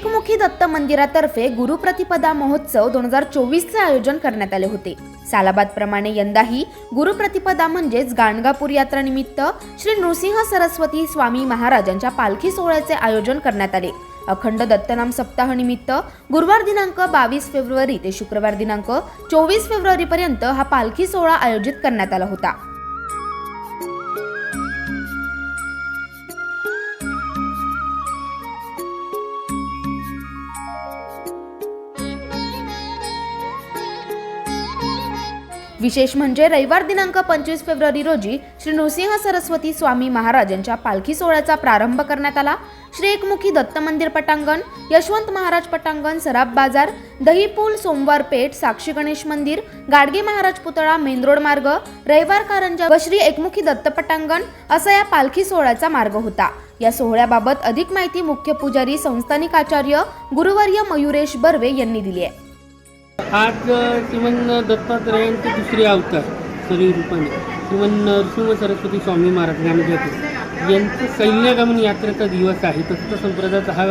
एकमुखी दत्त मंदिरातर्फे गुरुप्रतिपदा महोत्सव दोन हजार चोवीसचे आयोजन करण्यात आले होते. सालाबाद प्रमाणे यंदाही गुरुप्रतिपदा म्हणजेच गाणगापूर यात्रानिमित्त श्री नृसिंह सरस्वती स्वामी महाराजांच्या पालखी सोहळ्याचे आयोजन करण्यात आले. अखंड दत्तनाम सप्ताह निमित्त गुरुवार दिनांक बावीस फेब्रुवारी ते शुक्रवार दिनांक चोवीस फेब्रुवारी पर्यंत हा पालखी सोहळा आयोजित करण्यात आला होता. विशेष म्हणजे रविवार दिनांक पंचवीस फेब्रुवारी रोजी श्री नृसिंह सरस्वती स्वामी महाराज यांच्या पालखी सोहळ्याचा प्रारंभ करण्यात आला. श्री एकमुखी दत्त मंदिर पटांगण यशवंत महाराज पटांगण सराफ बाजार दहीपूल सोमवार पेठ साक्षी गणेश मंदिर गाडगे महाराज पुतळा मेन रोड मार्ग रविवार कारंजा व श्री एकमुखी दत्त पटांगण असा या पालखी सोहळ्याचा मार्ग होता. या सोहळ्याबाबत अधिक माहिती मुख्य पुजारी संस्थानिक आचार्य गुरुवर्य मयुरेश बर्वे यांनी दिली आहे. आज श्रीमन दत्तात्रयांचे दुसरे अवतार शरीर रूपाने. श्रीमन नरसिंह सरस्वती स्वामी महाराज गाणगापूर यांचं सैन्यगमन यात्रेचा दिवस आहे. दत्त संप्रदायाचा हा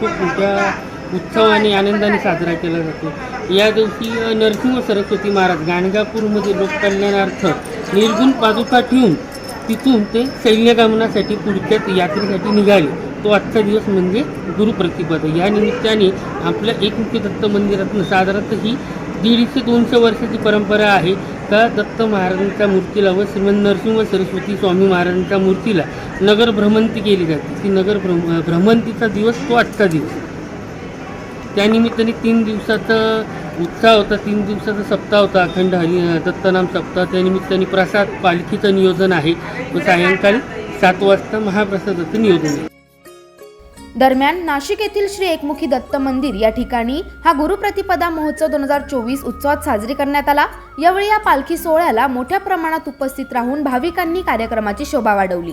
खूप मोठ्या उत्सवाने आनंदाने साजरा केला जातो. या दिवशी नरसिंह सरस्वती महाराज गाणगापूरमध्ये लोककल्याणार्थ निर्गुण पादुका ठेवून तिथून ते सैन्यगमनासाठी पुढच्याच यात्रेसाठी निघाले. तो आजचा दिवस म्हणजे गुरुप्रतिपदा. या निमित्ताने आपल्या एकमुखी दत्त मंदिरातून साधारणतः ही दीडशे दोनशे वर्षाची परंपरा आहे का? दत्त महाराजांच्या मूर्तीला व श्रीमंत नरसिंह सरस्वती स्वामी महाराजांच्या मूर्तीला नगर भ्रमंती केली जाते. ती नगर भ्रम भ्रमंतीचा दिवस तो आजचा दिवस. त्यानिमित्ताने तीन दिवसाचा उत्साह होता तीन दिवसाचा सप्ताह होता अखंड हरी दत्तनाम सप्ताह. त्यानिमित्ताने प्रसाद पालखीचं नियोजन आहे. व सायंकाळी सात वाजता महाप्रसादाचं नियोजन आहे. दरम्यान नाशिक येथील श्री एकमुखी दत्त मंदिर या ठिकाणी हा गुरुप्रतिपदा महोत्सव दोन हजार चोवीस उत्सवात साजरी करण्यात आला. यावेळी या पालखी सोहळ्याला मोठ्या प्रमाणात उपस्थित राहून भाविकांनी कार्यक्रमाची शोभा वाढवली.